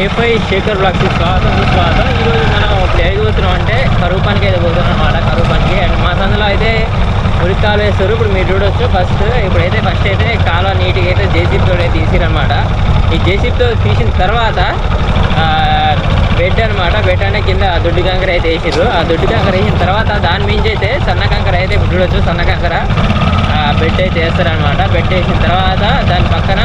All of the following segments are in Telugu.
ఏపై శేఖర్ బ్లాక్స్ స్వాగతం సుస్వాగతం ఈరోజు మనం ఇప్పుడు ఎక్కడికి పోతున్నాం అంటే కరువు పనికి అయితే పోతున్నాం అనమాట కరువు పనికి అండ్ మా సందులో అయితే ఉరికాలు వేస్తారు ఇప్పుడు మీరు చూడొచ్చు. ఫస్ట్ ఇప్పుడైతే ఫస్ట్ అయితే కాలువ నీట్గా అయితే జేసీబీతో అయితే తీసిరనమాట ఈ జేసీబీతో తీసిన తర్వాత బెడ్ అనమాట బెడ్ అంటే కింద దొడ్డు కంకర అయితే వేసిర్రు. ఆ దొడ్డు కంకర వేసిన తర్వాత దాని మించి అయితే సన్న కంకర అయితే ఇప్పుడు చూడొచ్చు. సన్న కంకర బెడ్ అయితే వేస్తారనమాట బెడ్ వేసిన తర్వాత దాని పక్కన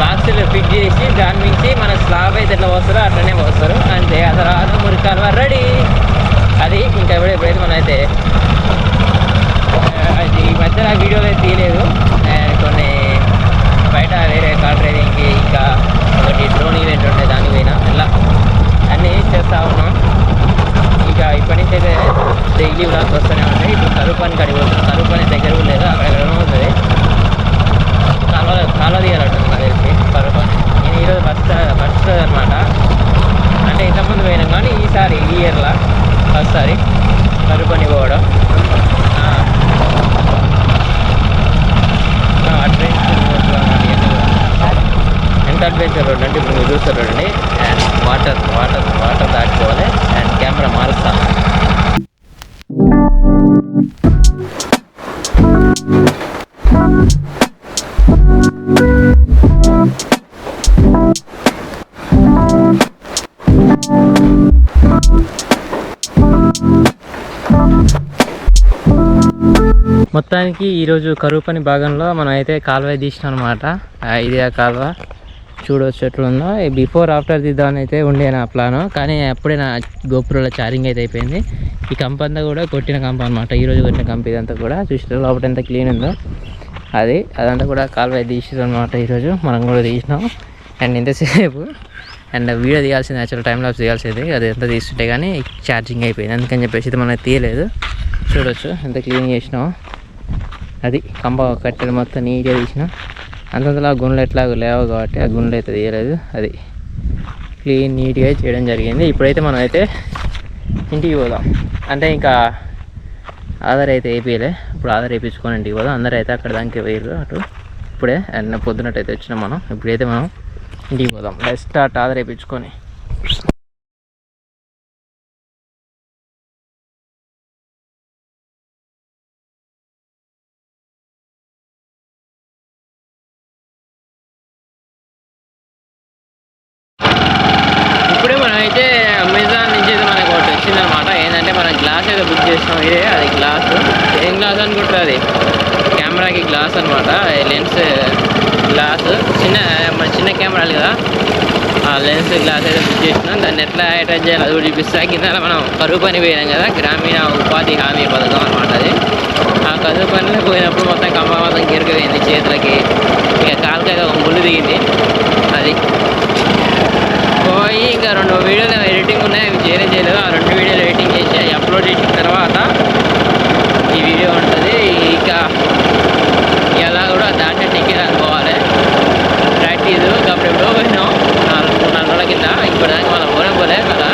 బాక్సులు ఫిట్ చేసి దాని నుంచి మన స్లాబ్ అయితే ఎట్లా పోస్తారో అట్లనే పోస్తారు. అంతే ఆ తర్వాత మురికాలు రెడీ. అది ఇంకా ఎప్పుడు ఎప్పుడైతే మనం అయితే మొత్తానికి ఈరోజు కరువు పని భాగంలో మనం అయితే కాలువ తీసినాం అనమాట ఇదే ఆ కాలువ. చూడవచ్చు ఎట్లుందో బిఫోర్ ఆఫ్టర్ తీద్దామని అయితే ఉండే నా ప్లాను. కానీ అప్పుడే నా గోపురంలో చార్జింగ్ అయితే అయిపోయింది. ఈ కంప అంతా కూడా కొట్టిన కంప అనమాట ఈరోజు కొట్టిన కంప ఇదంతా కూడా. చూసిన లోపల ఎంత క్లీన్ ఉందో. అది అదంతా కూడా కాలువ తీసిరు అనమాట ఈరోజు. మనం కూడా తీసినాం. అండ్ ఇంతసేపు అండ్ వీడియో తీయాల్సింది యాక్చువల్ టైం లాప్స్ తీయాల్సింది. అది ఎంత తీస్తుంటే కానీ ఛార్జింగ్ అయిపోయింది. అందుకని చెప్పేసి ఇది మనం తీయలేదు. చూడొచ్చు ఎంత క్లీన్ చేసినాం. అది కంబ కట్టెలు మొత్తం నీట్గా తీసిన. అంతంతలా గుండ్లు ఎట్లాగో లేవు కాబట్టి ఆ గుండెలు అయితే తీయలేదు. అది క్లీన్ నీట్గా చేయడం జరిగింది. ఇప్పుడైతే మనం అయితే ఇంటికి పోదాం. అంటే ఇంకా ఆధార్ అయితే వేపియలే. ఇప్పుడు ఆధార్ వేయించుకొని ఇంటికి పోదాం. అందరూ అయితే అక్కడ దానికి వేయరు అటు. ఇప్పుడే అండ్ పొద్దునట్టయితే వచ్చినాం మనం. ఇప్పుడైతే మనం ఇంటికి పోదాం. లెట్ అటు ఆధార్ వేయించుకొని ఇప్పుడే మనం అయితే అమెజాన్ నుంచి అయితే మనకు ఒకటి వచ్చిందనమాట ఏంటంటే మనం గ్లాస్ అయితే బుక్ చేసినాం. ఇదే అది గ్లాస్. ఏం గ్లాస్ అనుకుంటారు అది కెమెరాకి గ్లాస్ అనమాట లెన్స్ గ్లాస్. చిన్న మన చిన్న కెమెరాలు కదా. ఆ లెన్స్ గ్లాస్ అయితే బుక్ చేసినాం. దాన్ని ఎట్లా అటాచ్ చేయాలి అది కూడా చూపిస్తా. కింద మనం కరువు పని పోయినాం కదా. గ్రామీణ ఉపాధి హామీ పథకం అనమాట అది. ఆ కరువు పనిలో పోయినప్పుడు మొత్తం కంప మొత్తం గిరకపోయింది చేతులకి. ఇక కాలుకైతే ఒక ముళ్ళు దిగింది. అది పోయి ఇంకా రెండు వీడియోలు ఎడిటింగ్ ఉన్నాయి అవి చేయలే చేయలేదు ఆ రెండు వీడియోలు ఎడిటింగ్ చేసి అప్లోడ్ చేసిన తర్వాత ఈ వీడియో ఉంటుంది ఇక ఎలా కూడా దాంట్లో టికెట్ అనుకోవాలి ప్రాక్టీస్ అప్పుడు ఎప్పుడో పోయినాం నాలుగు మూడు నాలుగు రోజుల కింద ఇప్పటిదాకా మళ్ళీ పోనే పోలే కదా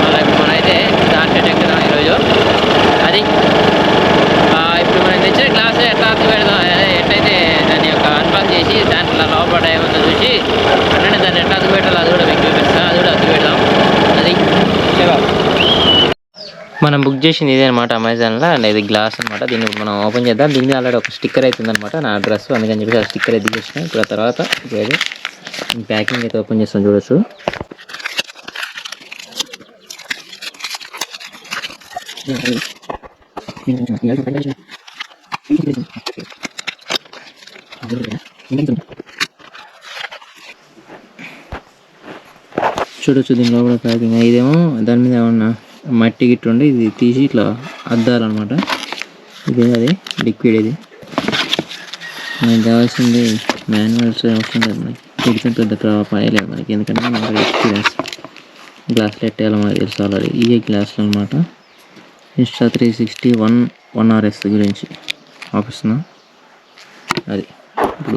మళ్ళీ ఇప్పుడు మనమైతే దాంట్లో ఎక్కుదాం ఈరోజు అది ఆ, ఇప్పుడు మనం తెచ్చిన గ్లాస్ ఎట్లా అర్థం పెడదాం అదే ఎట్లయితే దాని యొక్క అన్బాక్స్ చేసి దాంట్లో లోపల ఏముందో చూసి అట్లనే దాన్ని ఎట్లా అతుకు పెట్టాలో అది కూడా మీకు చూపిస్తాను అది కూడా అతుకు పెడదాం అది చలో మనం బుక్ చేసింది ఇదే అనమాట అమెజాన్లో అండ్ ఇది గ్లాస్ అనమాట దీన్ని మనం ఓపెన్ చేద్దాం. దీన్ని ఆల్రెడీ ఒక స్టిక్కర్ అయితే ఉందన్నమాట నా అడ్రస్ అందుకని చెప్పి ఆ స్టిక్కర్ అయితే చేసిన ఇప్పుడు ఆ తర్వాత ఇప్పుడు ప్యాకింగ్ అయితే ఓపెన్ చేస్తాం చూడొచ్చు. చూడొచ్చు దీని లోపల ప్యాకింగ్ ఇదేమో దాని మీద ఏమన్నా మట్టి గిట్ట ఉండి ఇది తీసి ఇట్లా అద్దాలన్నమాట. ఇది అది? లిక్విడ్ ఇది. మనకి కావాల్సింది మాన్యువల్స్ అవసరం లేదు మనకి. పెడితే పెద్ద పయలేదు మనకి. ఎందుకంటే మనకి ఎక్స్పీరియన్స్ గ్లాస్ ఎట్టేయాలో మనకు తెలుసు ఆల్రెడీ ఇవే గ్లాసులు అనమాట Insta three sixty one one R S గురించి. ఆఫీస్న అది. ఇప్పుడు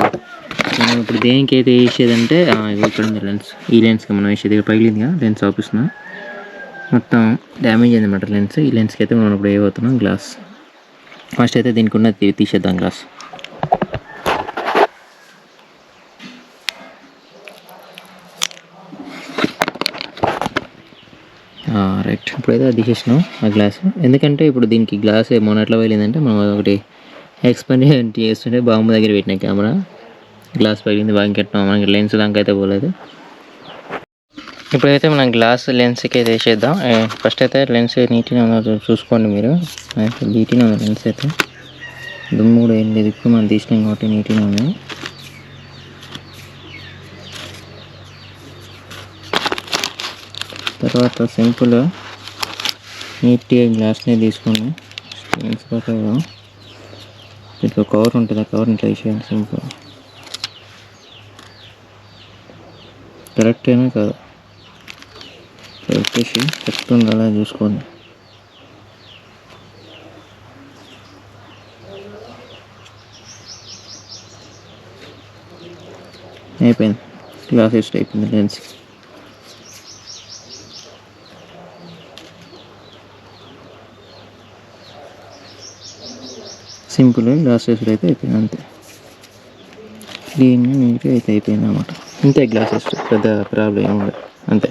మనం ఇప్పుడు దేనికైతే వేసేదంటే ఇక్కడ ఉంది లెన్స్ ఈ లెన్స్కి మనం వేసేది. పగిలిందిగా పగిలింది కదా? లెన్స్ ఆఫీస్న మొత్తం డ్యామేజ్ అయింది అనమాట లెన్స్ ఈ లెన్స్కి అయితే మనం ఇప్పుడు వేయబోతున్నాం గ్లాస్ ఫస్ట్ అయితే దీనికి ఉన్న తీ- తీసేద్దాం గ్లాస్ రైట్ ఇప్పుడైతే అది తీసేసినాం ఆ గ్లాస్ ఎందుకంటే ఇప్పుడు దీనికి గ్లాస్ మొన్నట్లో వెళ్ళిందంటే మనం ఒకటి ఎక్స్పెరిమెంట్ చేస్తుంటే బాంబు దగ్గర పెట్టిన కెమెరా గ్లాస్ పగిలింది బాగా పెట్టినాం మనకి లెన్స్ దాకా అయితే పోలేదు. ఇప్పుడైతే మనం గ్లాస్ లెన్స్కి అయితే వేసేద్దాం. ఫస్ట్ అయితే లెన్స్ నీట్గా ఉందో చూసుకోండి మీరు. అయితే నీట్గా ఉంది లెన్స్ అయితే. దుమ్ము కూడా ఏం లేదు. ఇప్పుడు మనం తీసినాం కాబట్టి నీట్గా ఉంది తర్వాత సింపుల్ నీట్గా గ్లాస్నే తీసుకోండి. లెన్స్ పక్కన దీంట్లో కవర్ ఉంటుంది? ఆ కవర్ని ట్రై చేయండి. సింపుల్. కరెక్టేనా కాదు? పెట్టేసి చెప్తుంది అలా చూసుకోండి. అయిపోయింది. గ్లాస్ వేస్ట్ అయిపోయింది లెన్స్ సింపుల్ గ్లాస్ వేస్ట్ అయితే అయిపోయింది అంతే. క్లీన్గా నీట్గా అయితే అయిపోయింది అనమాట అంతే గ్లాసెస్ పెద్ద ప్రాబ్లం ఏమి ఉండదు అంతే.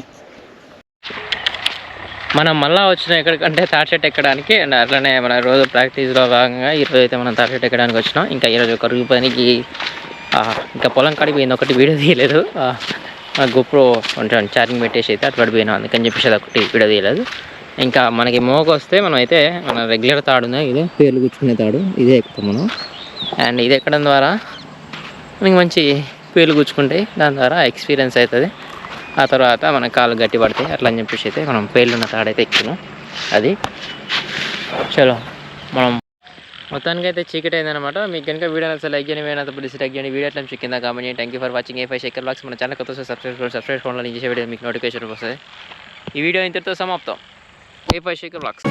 మనం మళ్ళీ వచ్చిన ఎక్కడికంటే తాటి చెట్టు ఎక్కడానికి అండ్ అట్లనే మన రోజు ప్రాక్టీస్లో భాగంగా ఈరోజు అయితే మనం తాటి చెట్టు ఎక్కడానికి వచ్చినాం. ఇంకా ఈరోజు కరుగు పనికి ఇంకా పొలం కాడికి పోయింది. ఒకటి వీడియో తీయలేదు. గోప్రో కొంచెం ఛార్జింగ్ పెట్టేసి అయితే అటు పడిపోయినాం. అందుకని చెప్పేసి అది ఒకటి వీడియో తీయలేదు. ఇంకా మనకి మోగ వస్తే మనం అయితే మన రెగ్యులర్ తాడు ఉంది ఇదే? పేర్లు కూర్చునే తాడు. ఇదే ఎక్కుతాం మనం. అండ్ ఇది ఎక్కడం ద్వారా మనకి మంచి పేర్లు గుచ్చుకుంటాయి. దాని ద్వారా ఎక్స్పీరియన్స్ అవుతుంది. ఆ తర్వాత మన కాళ్ళు గట్టి పడతాయి. అట్లా అని చెప్పేసి అయితే మనం పేర్లున్న తాడైతే ఎక్కినాం. అది చలో మనం మొత్తానికి అయితే చీకటి అయిందనమాట మీకు కనుక వీడియో అసలు లైక్ చేయండి వేరే ప్లీజ్ చేయండి. వీడియో అట్లా కింద కామెంట్ చేయండి. Thank you for watching A five Shekhar blogs మన ఛానల్ కొత్త సబ్స్క్రైబ్ సబ్స్క్రైబ్ చేసుకోవడం చేసే వీడియో మీకు నోటిఫికేషన్ వస్తుంది. ఈ వీడియో ఇంతటితో సమాప్తం. ఏ ఫైవ్ శేఖర్ బ్లాగ్స్